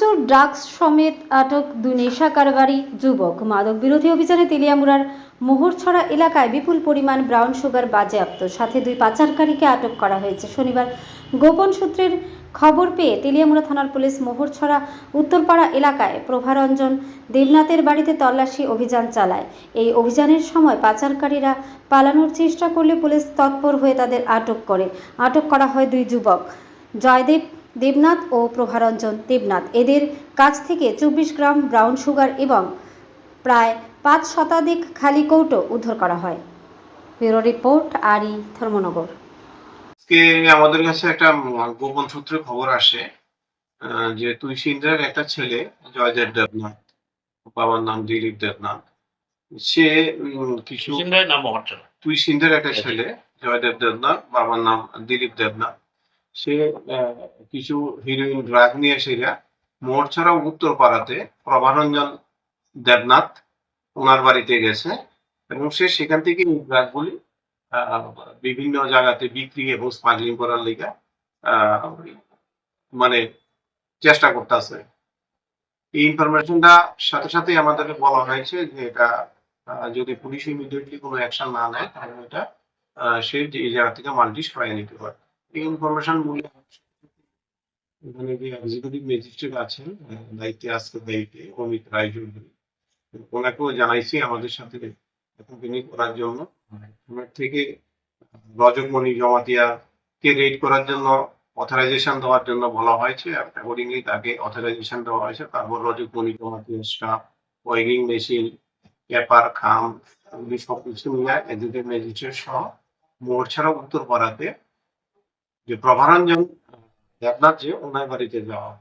প্রচুর ড্রাগস সমেত আটক দুই নেশা কারবারি যুবক। মাদক বিরোধী অভিযানে তেলিয়ামুড়ার মোহরছড়া এলাকায় বিপুল পরিমাণ ব্রাউন সুগার বাজেয়াপ্ত। সাথে দুই পাচারকারীকে আটক করা হয়েছে। শনিবার গোপন সূত্রের খবর পেয়ে তেলিয়ামুড়া থানার পুলিশ মোহরছড়া উত্তরপাড়া এলাকায় প্রভারঞ্জন দেবনাথের বাড়িতে তল্লাশি অভিযান চালায়। এই অভিযানের সময় পাচারকারীরা পালানোর চেষ্টা করলে পুলিশ তৎপর হয়ে তাদের আটক করে। আটক করা হয় দুই যুবক। জয়দেব দেবনাথ ও প্রভারঞ্জন দেবনাথ। এদের কাছ থেকে চব্বিশ গ্রাম ব্রাউন সুগার এবং প্রায় পাঁচ শতাধিক খালি কৌটো উদ্ধার করা হয়। ব্যুরো রিপোর্ট আরি ধর্মনগর। আজকে আমাদের কাছে একটা গোপন সূত্রে খবর আসে আহ, যে তুই সিন্দ্রের একটা ছেলে জয়দেব দেবনাথ বাবার নাম দিলীপ দেবনাথ সে উম, কিছু নাম তুই সিন্ধ্যের একটা ছেলে জয়দেব দেবনাথ বাবার নাম দিলীপ দেবনাথ সে কিছু হিরোইন ড্রাগ নিয়ে সেরা মোড়ছাড়া উত্তর পাড়াতে প্রভারঞ্জন দেবনাথ ওনার বাড়িতে গেছে এবং সে সেখান থেকে এই ড্রাগগুলি বিভিন্ন জায়গাতে বিক্রি এবং স্মাগলিং করার লিগা মানে চেষ্টা করতেছে। এই ইনফরমেশনটা সাথে সাথে আমাদেরকে বলা হয়েছে যে এটা যদি পুলিশ ইমিডিয়েটলি কোনো অ্যাকশন না নেয়, তাহলে এটা সে এই জায়গা থেকে মাল্টি সরাই নিতে পারে এই ইনফরমেশন মূল্য এখানে যে এক্সিকিউটিভ ম্যাজিস্ট্রেট আছেন দায়িত্বে আজকে দায়িত্বে অমিত রায় চৌধুরী। ওনাকেও জানাইছি আমাদের সাথে অ্যাকম্পানি করার জন্য। ওনার থেকে রজকমণি জমাতিয়া কে রেড করার জন্য অথরাইজেশন দেওয়ার জন্য বলা হয়েছে। অ্যাকর্ডিংলি তাকে অথরাইজেশন দেওয়া হয়েছে। তারপর Rajakmani Jamatia staff wiring machine paper খাম, এগুলি সব কিছু মিলে এদিকে ম্যাজিস্ট্রেট সহ ছাড়া উত্তর পাড়াতে যে প্রভারঞ্জন দেবনাথ যে ওনার বাড়িতে যাওয়া।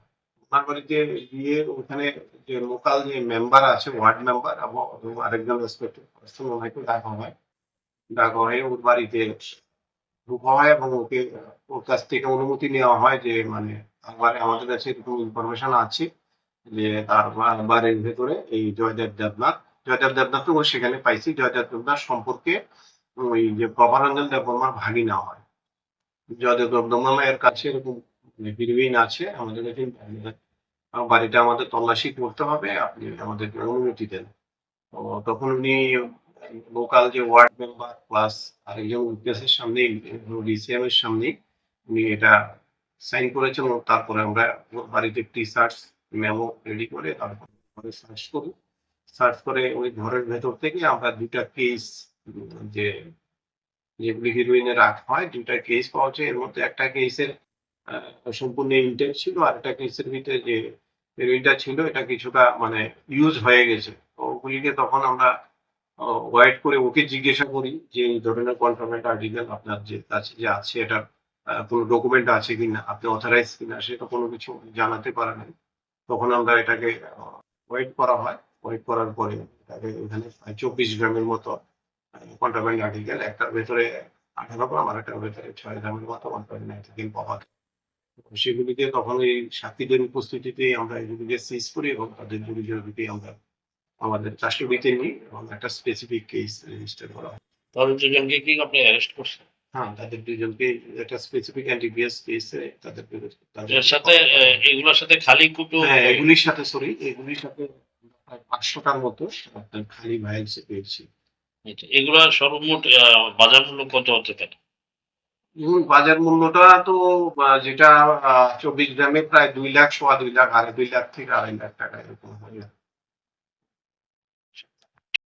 ওনার বাড়িতে গিয়ে ওখানে যে লোকাল যে মেম্বার আছে ওয়ার্ড মেম্বার এবং আরেকজন রেসপেক্টিভ পার্সন ওনাকে ডাকা হয়। ডাকা হয়ে ওর বাড়িতে ঢুকা হয় এবং ওকে ওর কাছ থেকে অনুমতি নেওয়া হয় যে মানে আমার, আমাদের কাছে এরকম ইনফরমেশন আছে যে তার বাড়ির ভেতরে এই জয়দেব দেবনাথ। জয়দেব দেবনাথকে ও সেখানে পাইছি। জয়দেব দেবনাথ সম্পর্কে ওই যে প্রভারঞ্জন দেববর্মার ভাগিনা হয়। জয়দেব দেববর্মার কাছে এরকম হিরোইন আছে, আমাদের কাছে বাড়িটা আমাদের তল্লাশি করতে হবে, আপনি আমাদেরকে অনুমতি দেন। তখন উনি লোকাল যে ওয়ার্ড মেম্বার প্লাস আরেকজন উইটনেসের সামনে ডিসিএম এর সামনে উনি এটা সাইন করেছেন তারপরে আমরা বাড়িতে একটি সার্চ মেমো রেডি করে তারপরে সার্চ করি। সার্চ করে ওই ঘরের ভেতর থেকে আমরা দুটা কেস যে যেগুলি হিরোইনে রাখা হয় দুটা কেস পাওয়া যায়। এর মধ্যে একটা কেসের সম্পূর্ণ ইন্টেন্ট ছিল, আর একটা কেসের ভিতরে যে হেরোইনটা ছিল, এটা কিছুটা মানে ইউজ হয়ে গেছে। ওগুলিকে তখন আমরা ওয়াইট করে ওকে জিজ্ঞাসা করি যে এই ধরনের কন্ট্রামেন্ট আর্টিকেল আপনার যে কাছে যে আছে, এটার কোনো ডকুমেন্ট আছে কিনা, আপনি অথরাইজ কিনা সেটা কোনো কিছু জানাতে পারে নাই। তখন আমরা এটাকে ওয়েট করা হয়। ওয়েট করার পরে এটাকে এখানে, চব্বিশ গ্রামের মতো কন্ট্রামেন্ট আর্টিকেল একটার ভেতরে আঠারো গ্রাম আর একটার ভেতরে ছয় গ্রামের মতো পাওয়া যায়। সেগুলিকে তখন এই সাক্ষীদের উপস্থিতিতে আমরা এগুলিকে সিজ করি এবং তাদের আমরা আমাদের কাস্টডিতে নিই এবং একটা স্পেসিফিক কেস রেজিস্টার করা হয়। তাদের দুজনকে কি আপনি অ্যারেস্ট করছেন? হ্যাঁ তাদের দুজনকে একটা স্পেসিফিক অ্যান্টিবিএস কেসে তাদের তাদের- সাথে এগুলোর সাথে খালি কুটু হ্যাঁ এগুলির সাথে সরি এগুলির সাথে প্রায় পাঁচশোটার মতো খালি ভাইলস পেয়েছি। আচ্ছা, এগুলোর সর্বমোট বাজার মূল্য কত হতে পারে বাজার মূল্যটা তো যেটা চব্বিশ গ্রামে প্রায় দুই লাখ সোয়া দুই লাখ আড়াই দুই লাখ থেকে আড়াই লাখ টাকা এরকম